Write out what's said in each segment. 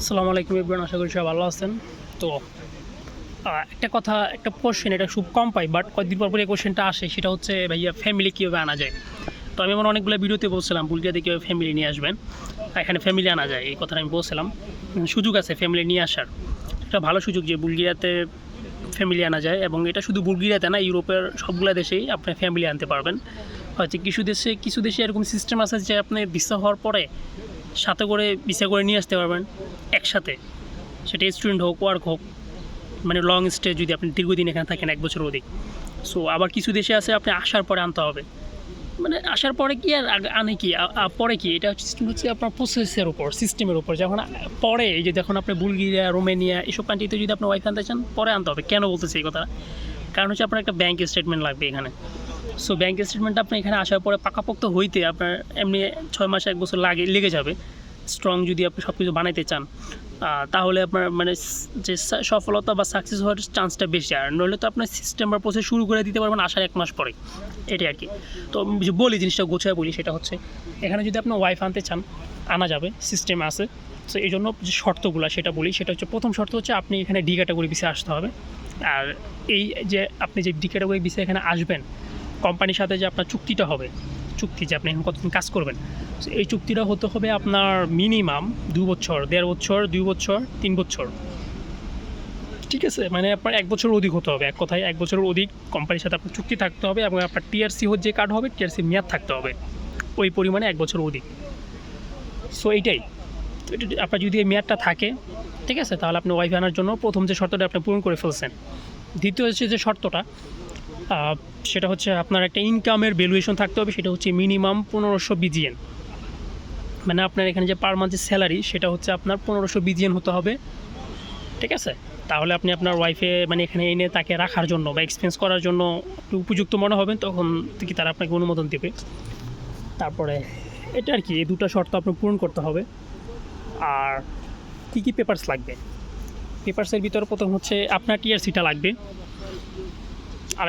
আসসালামু আলাইকুম ইবরান আশা করি সবাই ভালো আছেন। তো একটা কথা, একটা কোশ্চেন এটা খুব কম পাই বাট কয়েকদিন পর পরে এই কোশ্চেনটা আসে, সেটা হচ্ছে ভাইয়া ফ্যামিলি কীভাবে আনা যায়? তো আমি আমার অনেকগুলো ভিডিওতে বলছিলাম বুলগিয়াতে কীভাবে ফ্যামিলি নিয়ে আসবেন। এখানে ফ্যামিলি আনা যায়, এই কথাটা আমি বলছিলাম। সুযোগ আছে ফ্যামিলি নিয়ে আসার। একটা ভালো সুযোগ যে বুলগিয়াতে ফ্যামিলি আনা যায়, এবং এটা শুধু বুলগিয়াতে না, ইউরোপের সবগুলো দেশেই আপনি ফ্যামিলি আনতে পারবেন। হয়তো কিছু দেশে কিছু দেশে এরকম সিস্টেম আছে যে আপনি ভিসা হওয়ার পরে সাথে করে ভিসা করে নিয়ে আসতে পারবেন একসাথে। সেটা স্টুডেন্ট হোক ওয়ার্ক হোক মানে লং স্টে যদি আপনি দীর্ঘদিন এখানে থাকেন, এক বছর অধিক। সো আবার কিছু দেশে আছে, আপনি আসার পরে আনতে হবে। মানে আসার পরে কি আর আনে কি? পরে কি? এটা সিস্টেম হচ্ছে আপনার প্রসেসের উপর সিস্টেমের উপর। যখন পরে এই যে দেখুন আপনি বুলগেরিয়া, রোমেনিয়া এসব কান্ট্রিতে যদি আপনি ওয়াইফ আনতে চান, পরে আনতে হবে। কেন বলতেছি এই কথা কারণ হচ্ছে আপনার একটা ব্যাংক স্টেটমেন্ট লাগবে এখানে। সো ব্যাংক স্টেটমেন্টটা আপনি এখানে আসার পরে পাকাপোক্ত হইতে আপনার এমনি ছয় মাস, এক বছর লাগে, লেগে যাবে। স্ট্রং যদি আপনি সব কিছু বানাইতে চান তাহলে আপনার মানে যে সা- সফলতা বা সাকসেস হওয়ার চান্সটা বেশি। আর নইলে তো আপনার সিস্টেম বা প্রসেস শুরু করে দিতে পারবেন আসার এক মাস পরে। এটাই আর কি তো বলি, জিনিসটা গোছায় বলি, সেটা হচ্ছে, এখানে যদি আপনি ওয়াইফ আনতে চান, আনা যাবে সিস্টেম আছে। তো এই জন্য যে শর্তগুলো সেটা বলি, সেটা হচ্ছে, প্রথম শর্ত হচ্ছে আপনি এখানে ডি ক্যাটাগরি বিষয়ে আসতে হবে। আর এই যে আপনি যে ডি ক্যাটাগরি বিষয়ে এখানে আসবেন কোম্পানির সাথে যে আপনার চুক্তিটা হবে, চুক্তি যে আপনি এখন কতদিন কাজ করবেন, এই চুক্তিটা হতে হবে আপনার মিনিমাম দু বছর, দেড় বছর, দুই বছর, তিন বছর। ঠিক আছে মানে আপনার এক বছর অধিক হতে হবে। এক কথায় এক বছরের অধিক কোম্পানির সাথে আপনার চুক্তি থাকতে হবে এবং আপনার টিআরসি যে কার্ড হবে টিআরসি মেয়াদ থাকতে হবে। ওই পরিমাণে এক বছর অধিক। সো এইটাই। আপনার যদি এই মেয়াদটা থাকে, ঠিক আছে, তাহলে আপনি ওয়াইফ আনার জন্য প্রথম যে শর্তটা আপনি পূরণ করে ফেলছেন। দ্বিতীয় হচ্ছে যে শর্তটা সেটা হচ্ছে আপনার একটা ইনকামের ভ্যালুয়েশন থাকতে হবে, সেটা হচ্ছে মিনিমাম পনেরোশো বিজিএন মানে আপনার এখানে যে পার মান্থের স্যালারি সেটা হচ্ছে আপনার পনেরোশো বিজিএন হতে হবে। ঠিক আছে? তাহলে আপনি আপনার ওয়াইফে মানে এখানে এনে তাকে রাখার জন্য বা এক্সপেন্স করার জন্য উপযুক্ত মনে হবেন, তখন কি তারা আপনাকে অনুমোদন দেবে। তারপরে এটা আর কি, এই দুটো শর্ত আপনার পূরণ করতে হবে। আর কী কী পেপারস লাগবে? পেপারসের ভিতরে প্রথম হচ্ছে আপনার টিআরসিটা লাগবে। আর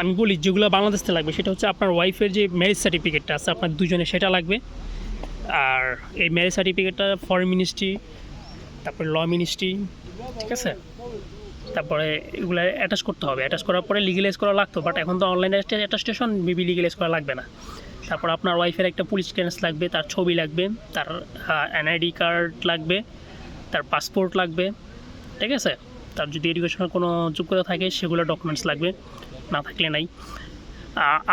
আমি বলি যেগুলো বাংলাদেশ লাগবে, সেটা হচ্ছে আপনার ওয়াইফের যে ম্যারেজ সার্টিফিকেটটা আছে, আপনার দুজনে সেটা লাগবে। আর এই ম্যারেজ সার্টিফিকেটটা ফরেন মিনিস্ট্রি তারপরে ল মিনিস্ট্রি ঠিক আছে? তারপরে এগুলো অ্যাটাচ করতে হবে। অ্যাটাচ করার পরে লিগেলাইজ করা লাগতো বাট এখন তো অনলাইনে অ্যাটাস্টেশন মেবি লিগেলাইজ করা লাগবে না। তারপর আপনার ওয়াইফের একটা পুলিশ ক্লিয়ারেন্স লাগবে, তার ছবি লাগবে, তার এনআইডি কার্ড লাগবে, তার পাসপোর্ট লাগবে, ঠিক আছে? তার যদি এডুকেশনের কোনো যোগ্যতা থাকে, সেগুলো ডকুমেন্টস লাগবে। না থাকলে নাই।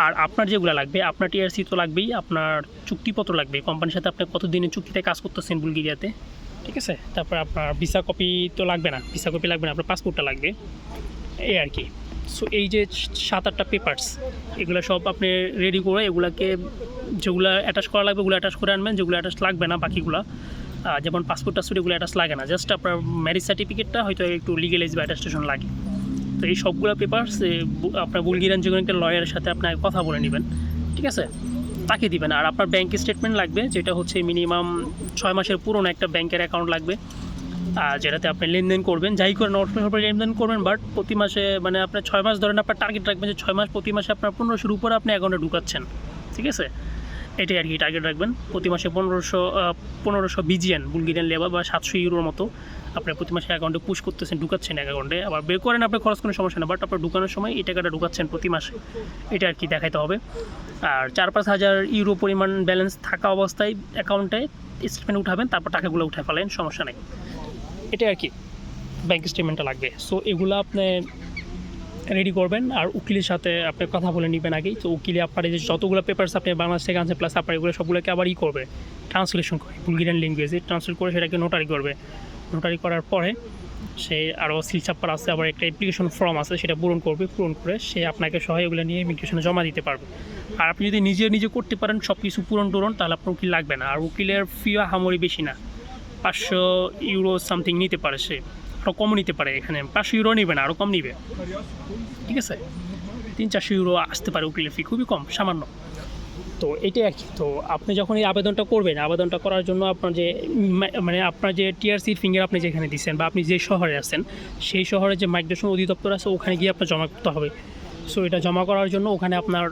আর আপনার যেগুলো লাগবে, আপনার টিআরসি তো লাগবেই, আপনার চুক্তিপত্র লাগবে। কোম্পানির সাথে আপনি কতদিনের চুক্তিতে কাজ করতেছেন বুলগেরিয়াতে? ঠিক আছে? তারপর আপনার ভিসা কপি তো লাগবে না। ভিসা কপি লাগবে না, আপনার পাসপোর্টটা লাগবে। এই আর কি। সো এই যে সাত আটটা পেপার্স এগুলো সব আপনি রেডি করে এগুলাকে যেগুলো অ্যাটাচ করা লাগবে, ওগুলো অ্যাটাচ করে আনবেন। যেগুলো অ্যাটাচ লাগবে না, বাকিগুলো যেমন পাসপোর্ট টাসপোর্ট এগুলো অ্যাটাচ লাগে না। জাস্ট আপনার ম্যারেজ সার্টিফিকেটটা হয়তো একটু লিগেলাইজ বা অ্যাটাস্টেশন লাগে। তো এই সবগুলো পেপার্স আপনার বুলগেরিয়ান যে একটা লয়ারের সাথে আপনার কথা বলে নেবেন। ঠিক আছে? তাকে দিবেন। আর আপনার ব্যাংক স্টেটমেন্ট লাগবে, যেটা হচ্ছে মিনিমাম ছয় মাসের পুরনো একটা ব্যাংকের অ্যাকাউন্ট লাগবে। আর যেটাতে আপনি লেনদেন করবেন। যাই করে নোট লেনদেন করবেন বাট প্রতি মাসে মানে আপনার ছয় মাস ধরেন আপনার টার্গেট রাখবেন যে ছয় মাস প্রতি মাসে আপনার পনেরোশোর উপরে আপনি অ্যাকাউন্টে ঢুকাচ্ছেন। ঠিক আছে? এটাই আর কি টার্গেট রাখবেন। প্রতি মাসে পনেরোশো পনেরোশো বিজিয়ান বুলগেরিয়ান লেবার বা সাতশো ইউরোর মতো আপনি প্রতি মাসে অ্যাকাউন্টে পুশ করতেছেন, ঢুকাচ্ছেন অ্যাকাউন্টে আবার বের করেন আপনার খরচ কোনো সমস্যা না বাট আপনার ঢুকানোর সময় এই টাকাটা ঢুকাচ্ছেন প্রতি মাসে। এটা আর কি দেখাইতে হবে। আর চার পাঁচ হাজার ইউরো পরিমাণ ব্যালেন্স থাকা অবস্থায় অ্যাকাউন্টে স্টেটমেন্ট উঠাবেন, তারপর টাকাগুলো উঠে ফেলেন, সমস্যা নেই। এটাই আর কি ব্যাংক স্টেটমেন্টটা লাগবে। সো এগুলো আপনি রেডি করবেন। আর উকিলের সাথে আপনি কথা বলে নেবেন আগেই। তো উকিলে আপনার যে যতগুলো পেপার্স আপনি বাংলাদেশ থেকে আনছেন প্লাস আপনার এগুলো সবগুলোকে আবার ই করবে। ট্রান্সলেশন করে বুলগেরিয়ান ল্যাঙ্গুয়েজে ট্রান্সলেট করে সেটাকে নোটারি করবে। নোটারি করার পরে সে আরও সিল চাপ্পার আছে, আবার একটা অ্যাপ্লিকেশন ফর্ম আছে, সেটা পূরণ করবে। পূরণ করে সে আপনাকে সহায়গুলো নিয়ে ইমিগ্রেশনে জমা দিতে পারবে। আর আপনি যদি নিজে নিজে করতে পারেন সব কিছু পূরণ টুরন তাহলে আপনার উকিল লাগবে না। আর উকিলের ফিও হামরি বেশি না। পাঁচশো ইউরো সামথিং নিতে পারে সে। আরও কম নিতে পারে এখানে। পাঁচশো ইউরো নিবে না আরও কম নিবে। ঠিক আছে? তিন চারশো ইউরো আসতে পারে উকিলের ফি খুবই কম, সামান্য। তো এটাই আর কি। তো আপনি যখন এই আবেদনটা করবেন, আবেদনটা করার জন্য আপনার যে মানে আপনার যে টিআরসির ফিঙ্গার আপনি যেখানে দিচ্ছেন বা আপনি যে শহরে আছেন, সেই শহরে যে মাইগ্রেশন অধিদপ্তর আছে, ওখানে গিয়ে আপনার জমা করতে হবে। সো এটা জমা করার জন্য ওখানে আপনার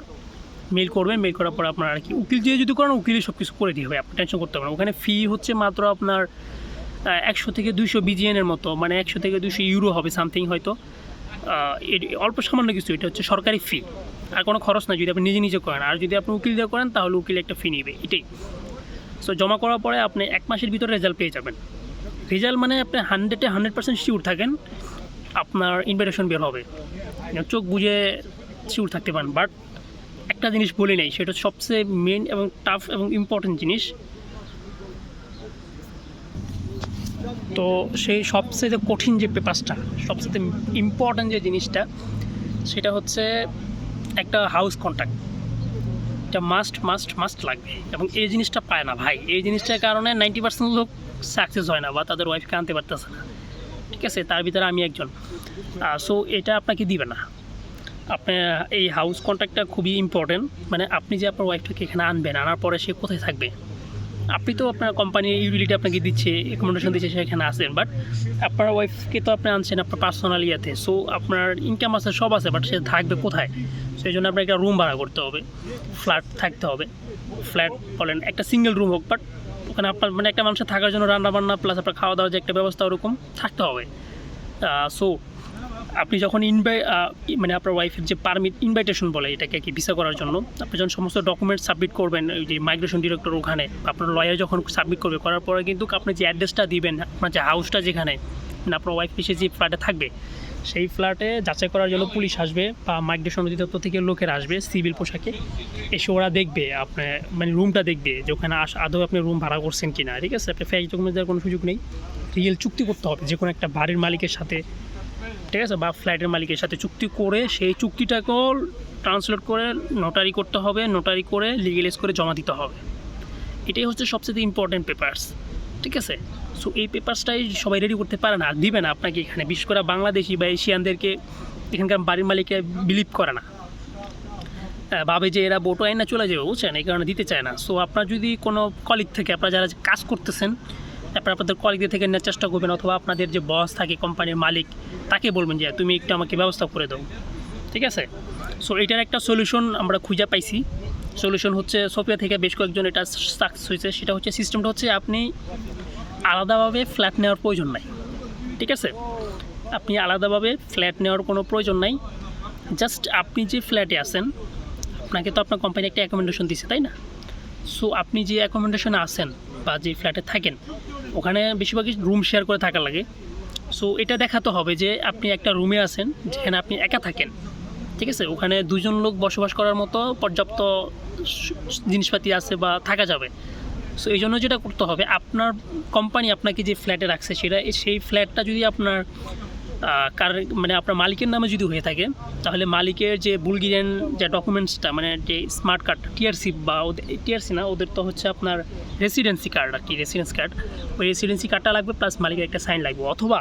মেল করবেন মেল করার পর আপনার আর কি, উকিল দিয়ে যদি করেন, উকিলই সব কিছু করে দিয়ে হবে, আপনি টেনশন করতে পারেন ওখানে ফি হচ্ছে মাত্র আপনার একশো থেকে দুইশো বিজিএনের মতো মানে একশো থেকে দুইশো ইউরো হবে সামথিং হয়তো। অল্প সামান্য কিছু, এটা হচ্ছে সরকারি ফি আর কোনো খরচ না যদি আপনি নিজে নিজে করেন। আর যদি আপনি উকিল দিয়ে করেন, তাহলে উকিল একটা ফি নেবে, এটাই। সো জমা করার পরে আপনি এক মাসের ভিতরে রেজাল্ট পেয়ে যাবেন। রেজাল্ট মানে আপনি হান্ড্রেডে হান্ড্রেড পার্সেন্ট শিওর থাকেন, আপনার ইনভিটেশন বের হবে। চোখ বুঝে শিওর থাকতে পারেন। বাট একটা জিনিস বলি নাই, সেটা সবচেয়ে মেন এবং টাফ এবং ইম্পর্টেন্ট জিনিস। তো সেই সবচেয়ে কঠিন যে পেপারসটা, সবচেয়ে ইম্পর্টেন্ট যে জিনিসটা, সেটা হচ্ছে একটা হাউস কন্ট্যাক্ট এটা মাস্ট মাস্ট মাস্ট লাগবে। এবং এই জিনিসটা পায় না ভাই। এই জিনিসটার কারণে নাইনটি পার্সেন্ট লোক সাকসেস হয় না বা তাদের ওয়াইফকে আনতে পারতেছে না। ঠিক আছে? তার ভিতরে আমি একজন। সো এটা আপনাকে দিবে না। আপনার এই হাউস কন্ট্যাক্টটা খুবই ইম্পর্টেন্ট মানে আপনি যে আপনার ওয়াইফটাকে এখানে আনবেন, আনার পরে সে কোথায় থাকবে? আপনি তো আপনার কোম্পানির ইউটিলিটি আপনাকে দিচ্ছে অ্যাকোমোডেশন দিচ্ছে, সেখানে আসেন বাট আপনার ওয়াইফকে তো আপনি আনছেন আপনার পার্সোনাল ইয়েতে সো আপনার ইনকাম আছে, সব আছে বাট সে থাকবে কোথায়? সেই জন্য আপনার একটা রুম ভাড়া করতে হবে ফ্ল্যাট থাকতে হবে। ফ্ল্যাট বলেন, একটা সিঙ্গেল রুম হোক বাট ওখানে আপনার মানে একটা মানুষের থাকার জন্য রান্না বান্না প্লাস আপনার খাওয়া দাওয়ার যে একটা ব্যবস্থা ওরকম থাকতে হবে। সো আপনি যখন ইনভাই মানে আপনার ওয়াইফের যে পারমিট ইনভাইটেশন বলে এটাকে কি ভিসা করার জন্য, আপনি যখন সমস্ত ডকুমেন্ট সাবমিট করবেন, ওই যে মাইগ্রেশন ডিরেক্টর ওখানে, আপনার লয়ার যখন সাবমিট করবে, করার পরে কিন্তু আপনি যে অ্যাড্রেসটা দিবেন, আপনার যে হাউসটা যেখানে মানে আপনার ওয়াইফ এসে যে ফ্ল্যাটে থাকবে, সেই ফ্ল্যাটে যাচাই করার জন্য পুলিশ আসবে বা মাইগ্রেশন অধিদপ্তর থেকে লোকের আসবে সিভিল পোশাকে। এসে ওরা দেখবে আপনার মানে রুমটা দেখবে যে ওখানে আস, আদৌ আপনি রুম ভাড়া করছেন কি না ঠিক আছে? আপনি ফেক ডকুমেন্ট দেওয়ার কোনো সুযোগ নেই। রিয়েল চুক্তি করতে হবে যে কোনো একটা বাড়ির মালিকের সাথে ঠিক আছে? বা ফ্ল্যাটের মালিকের সাথে চুক্তি করে সেই চুক্তিটাকেও ট্রান্সলেট করে নোটারি করতে হবে নোটারি করে লিগেলাইজ করে জমা দিতে হবে। এটাই হচ্ছে সবচেয়ে ইম্পর্টেন্ট পেপার্স ঠিক আছে? সো এই পেপার্সটাই সবাই রেডি করতে পারে না দিবে না আপনাকে এখানে। বিশেষ করে বাংলাদেশি বা এশিয়ানদেরকে এখানকার বাড়ির মালিকে বিলিভ করে না। আহ, ভাবে যে এরা বোটো আইন না চলে যাবে বুঝছেন? এই কারণে দিতে চায় না। সো আপনার যদি কোনো কলিগ থেকে আপনারা যারা কাজ করতেছেন তারপর আপনাদের কলিগদের থেকে নেওয়ার চেষ্টা করবেন অথবা আপনাদের যে বস থাকে কোম্পানির মালিক, তাকে বলবেন যে তুমি একটু আমাকে ব্যবস্থা করে দাও। ঠিক আছে? সো এটার একটা সলিউশন আমরা খুঁজে পাইছি। সলিউশন হচ্ছে সোফিয়া থেকে বেশ কয়েকজন এটা সাকসেস হয়েছে। সেটা হচ্ছে সিস্টেমটা হচ্ছে আপনি আলাদাভাবে ফ্ল্যাট নেওয়ার প্রয়োজন নাই। ঠিক আছে? আপনি আলাদাভাবে ফ্ল্যাট নেওয়ার কোনো প্রয়োজন নাই। জাস্ট আপনি যে ফ্ল্যাটে আছেন, আপনাকে তো আপনার কোম্পানি একটা অ্যাকোমোডেশন দিচ্ছে তাই না? সো আপনি যে অ্যাকোমোডেশনে আছেন বা যে ফ্ল্যাটে থাকেন, ওখানে বেশিরভাগই রুম শেয়ার করে থাকা লাগে। সো এটা দেখাতে হবে যে আপনি একটা রুমে আছেন, যেখানে আপনি একা থাকেন। ঠিক আছে? ওখানে দুজন লোক বসবাস করার মতো পর্যাপ্ত জিনিসপাতি আছে বা থাকা যাবে। সো এই জন্য যেটা করতে হবে, আপনার কোম্পানি আপনাকে যে ফ্ল্যাটে রাখছে, সেটা, সেই ফ্ল্যাটটা যদি আপনার কার মানে আপনার মালিকের নামে যদি হয়ে থাকে, তাহলে মালিকের যে বুলগিরিয়ান যে ডকুমেন্টসটা মানে যে স্মার্ট কার্ড টিআরসি বা ওদের টিআরসি না, ওদের তো হচ্ছে আপনার রেসিডেন্সি কার্ড আর কি রেসিডেন্সি কার্ড ওই রেসিডেন্সি কার্ডটা লাগবে প্লাস মালিকের একটা সাইন লাগবে। অথবা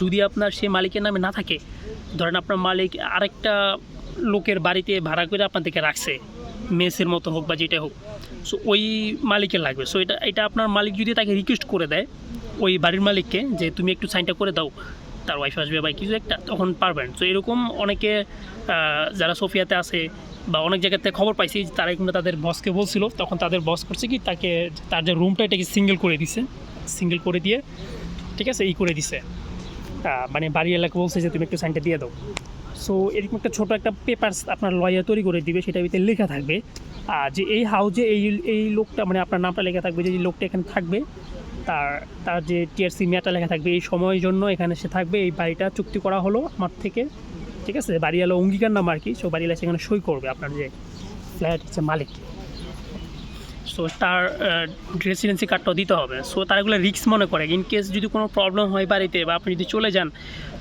যদি আপনার সে মালিকের নামে না থাকে, ধরেন আপনার মালিক আরেকটা লোকের বাড়িতে ভাড়া করে আপনাদেরকে রাখছে, মেসের মতো হোক বা যেটা হোক সো ওই মালিকের লাগবে। সো এটা এটা আপনার মালিক যদি তাকে রিকোয়েস্ট করে দেয়, ওই বাড়ির মালিককে যে তুমি একটু সাইনটা করে দাও তার ওয়াইফ আসবে বা কিছু একটা, তখন পারবেন। তো এরকম অনেকে যারা সোফিয়াতে আছে বা অনেক জায়গাতে খবর পাইছি তারা কিন্তু তাদের বসকে বলছিল। তখন তাদের বস করছে কি, তাকে, তার যে রুমটা এটাকে সিঙ্গেল করে দিছে। সিঙ্গেল করে দিয়ে, ঠিক আছে, এই করে দিছে। মানে বাড়ি এলাকা বলছে যে, তুমি একটু সাইনটা দিয়ে দাও। সো এরকম একটা ছোটো একটা পেপারস আপনার লয়ার তৈরি করে দিবে, সেটার ভিতরে লেখা থাকবে। যে এই হাউজে এই এই লোকটা মানে আপনার নামটা লেখা থাকবে যে, এই লোকটা এখানে থাকবে। তার তার যে টিআরসি মেয়াটা লেখা থাকবে, এই সময়ের জন্য এখানে সে থাকবে, এই বাড়িটা চুক্তি করা হলো আমার থেকে। ঠিক আছে? বাড়িওয়ালা অঙ্গীকার নাম আর কি সো বাড়িওয়ালা সেখানে সই করবে আপনার যে ফ্ল্যাট হচ্ছে মালিক। সো তার রেসিডেন্সি কার্ডটাও দিতে হবে। সো তার এগুলো রিস্ক মনে করে ইন কেস যদি কোনো প্রবলেম হয় বাড়িতে বা আপনি যদি চলে যান,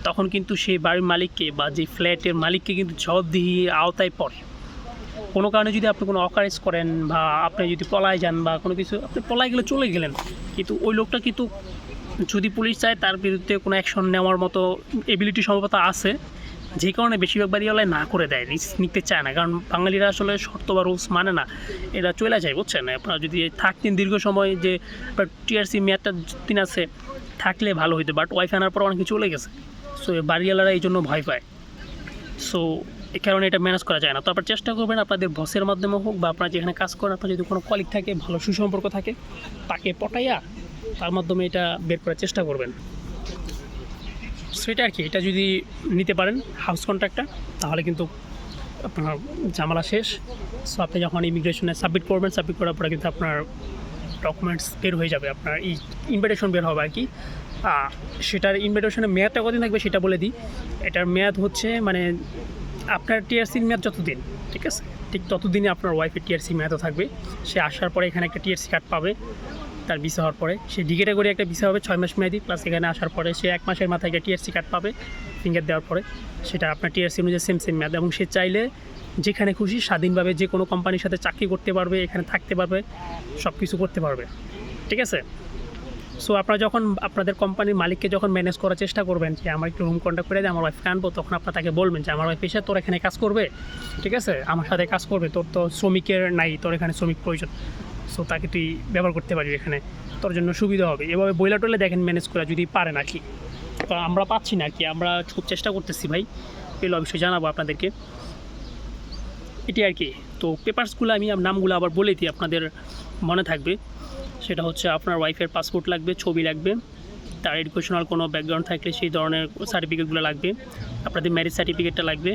তখন কিন্তু সেই বাড়ির মালিককে বা যে ফ্ল্যাটের মালিককে কিন্তু জবাবদিহি আওতায় পড়ে। কোনো কারণে যদি আপনি কোনো অকারেজ করেন বা আপনি যদি পলায় যান বা কোনো কিছু, আপনি পলায় গেলে চলে গেলেন, কিন্তু ওই লোকটা কিন্তু যদি পুলিশ চায় তার বিরুদ্ধে কোনো অ্যাকশন নেওয়ার মতো এবিলিটি সম্ভবত আছে, যে কারণে বেশিরভাগ বাড়িওয়ালায় না করে দেয়, রিস্ক নিতে চায় না। কারণ বাঙালিরা আসলে শর্ত বা রুলস মানে না, এরা চলে যায়, বুঝছেন? আপনারা যদি থাকতেন দীর্ঘ সময় যে টিআরসি মেয়াদটা দিন আছে, থাকলে ভালো হইতো, বাট ওয়াইফ আনার পর অনেকে চলে গেছে। সো, বাড়িওয়ালারা এই জন্য ভয় পায়। সো এই কারণে এটা ম্যানেজ করা যায় না। তো আপনার চেষ্টা করবেন আপনাদের বসের মাধ্যমে হোক বা আপনার যেখানে কাজ করেন আপনার যদি কোনো কলিগ থাকে, ভালো সুসম্পর্ক থাকে, তাকে পটাইয়া তার মাধ্যমে এটা বের করার চেষ্টা করবেন। সেটা আর কি, এটা যদি নিতে পারেন হাউস কন্ট্রাক্টটা তাহলে কিন্তু আপনার ঝামেলা শেষ। সো আপনি যখন ইমিগ্রেশনে সাবমিট করবেন সাবমিট করার পরে কিন্তু আপনার ডকুমেন্টস বের হয়ে যাবে। আপনার এই ইনভাইটেশন বের হবে আর কি। সেটার ইনভিটেশনের মেয়াদটা কদিন থাকবে সেটা বলে দিই। এটার মেয়াদ হচ্ছে মানে আপনার টিআরসির মেয়াদ যতদিন, ঠিক আছে? ঠিক ততদিনই আপনার ওয়াইফের টিআরসি মেয়াদও থাকবে। সে আসার পরে এখানে একটা টিআরসি কার্ড পাবে, তার ভিসা হওয়ার পরে। সে ডিগেটে করে একটা ভিসা হবে, ছয় মাস মেয়াদি প্লাস এখানে আসার পরে সে এক মাসের মাথায় একটা টিআরসি কার্ড পাবে ফিঙ্গার দেওয়ার পরে। সেটা আপনার টিআরসি অনুযায়ী সেম সেম মেয়াদ। এবং সে চাইলে যেখানে খুশি স্বাধীনভাবে যে কোনো কোম্পানির সাথে চাকরি করতে পারবে, এখানে থাকতে পারবে সব কিছু করতে পারবে। ঠিক আছে? সো আপনারা যখন আপনাদের কোম্পানির মালিককে যখন ম্যানেজ করার চেষ্টা করবেন যে আমার একটু রুম কন্ট্যাক্ট করে আমার ওয়াইফকে আনব, তখন আপনার তাকে বলবেন যে, আমার ওয়াইফ এসে তোর এখানে কাজ করবে, ঠিক আছে? আমার সাথে কাজ করবে, তোর তো শ্রমিকের নাই, তোর এখানে শ্রমিক প্রয়োজন। সো তাকে তুই ব্যবহার করতে পারবি এখানে, তোর জন্য সুবিধা হবে। এভাবে বইলা টলে দেখেন ম্যানেজ করা যদি পারে না কি। তো আমরা পাচ্ছি না কি, আমরা খুব চেষ্টা করতেছি ভাই। পেলে অবশ্যই জানাব আপনাদেরকে। এটি আর কি। তো পেপারসগুলো আম- নামগুলো আবার বলে দিই, আপনাদের মনে থাকবে। সেটা হচ্ছে আপনার ওয়াইফের পাসপোর্ট লাগবে, ছবি লাগবে, তার এডুকেশনাল কোনো ব্যাকগ্রাউন্ড থাকলে সেই ধরনের সার্টিফিকেটগুলো লাগবে, আপনাদের ম্যারেজ সার্টিফিকেটটা লাগবে,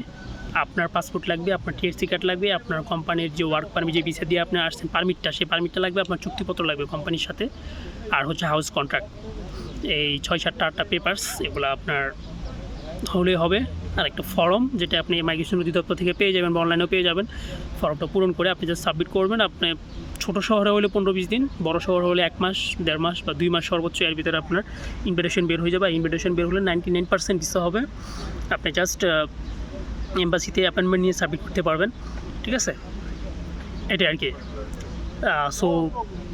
আপনার পাসপোর্ট লাগবে, আপনার টিএসসি কার্ড লাগবে, আপনার কোম্পানির যে ওয়ার্ক পারমিট যে ভিসা দিয়ে আপনি আসছেন পারমিটটা সেই পারমিটটা লাগবে, আপনার চুক্তিপত্র লাগবে কোম্পানির সাথে, আর হচ্ছে হাউস কন্ট্রাক্ট এই ছয় সাতটা আটটা পেপার্স এগুলো আপনার হলে হবে। আর একটা ফর্ম যেটা আপনি মাইগ্রেশন অধিদপ্তর থেকে পেয়ে যাবেন বা অনলাইনেও পেয়ে যাবেন ফর্মটা পূরণ করে আপনি জাস্ট সাবমিট করবেন, আপনি ছোটো শহরে হলে পনেরো বিশ দিন, বড় শহর হলে এক মাস, দেড় মাস বা দুই মাস সর্বোচ্চ এর ভিতরে আপনার ইনভিটেশন বের হয়ে যাবে। ইনভিটেশন বের হলে নাইনটি নাইন পার্সেন্ট ভিসা হবে। আপনি জাস্ট এম্বাসিতে অ্যাপয়েন্টমেন্ট নিয়ে সাবমিট করতে পারবেন। ঠিক আছে? এটাই আর কি। সো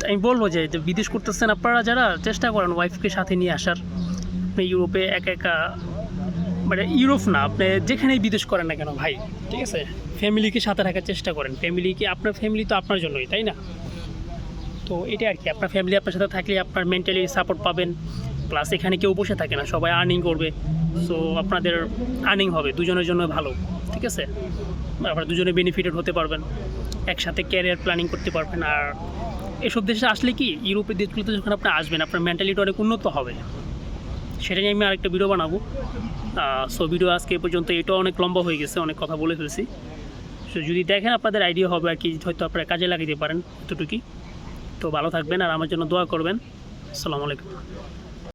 আমি বলব যে বিদেশ করতেছেন আপনারা যারা, চেষ্টা করেন ওয়াইফকে সাথে নিয়ে আসার। আপনি ইউরোপে একা একা মানে ইউরোপ না, আপনি যেখানেই বিদেশ করেন না কেন ভাই, ঠিক আছে? ফ্যামিলিকে সাথে রাখার চেষ্টা করেন। ফ্যামিলিকে, আপনার ফ্যামিলি তো আপনার জন্যই, তাই না? তো এটা আর কি, আপনার ফ্যামিলি আপনার সাথে থাকলে আপনার মেন্টালি সাপোর্ট পাবেন। প্লাস এখানে কেউ বসে থাকে না, সবাই আর্নিং করবে। সো আপনাদের আর্নিং হবে, দুজনের জন্য ভালো, ঠিক আছে? আপনারা দুজনে বেনিফিটেড হতে পারবেন, একসাথে ক্যারিয়ার প্ল্যানিং করতে পারবেন। আর এসব দেশে আসলে কি, ইউরোপের দেশগুলোতে যখন আপনি আসবেন, আপনার মেন্টালিটি অনেক উন্নত হবে। সেটা নিয়ে আমি আরেকটা ভিডিও বানাবো। সো ভিডিও আজকে এ পর্যন্ত, এটাও অনেক লম্বা হয়ে গেছে, অনেক কথা বলে ফেলছি। সো যদি দেখেন আপনাদের আইডিয়া হবে আর কি, হয়তো আপনারা কাজে লাগাতে পারেন। এতটুকুই। তো ভালো থাকবেন আর আমার জন্য দোয়া করবেন। আসসালামু আলাইকুম।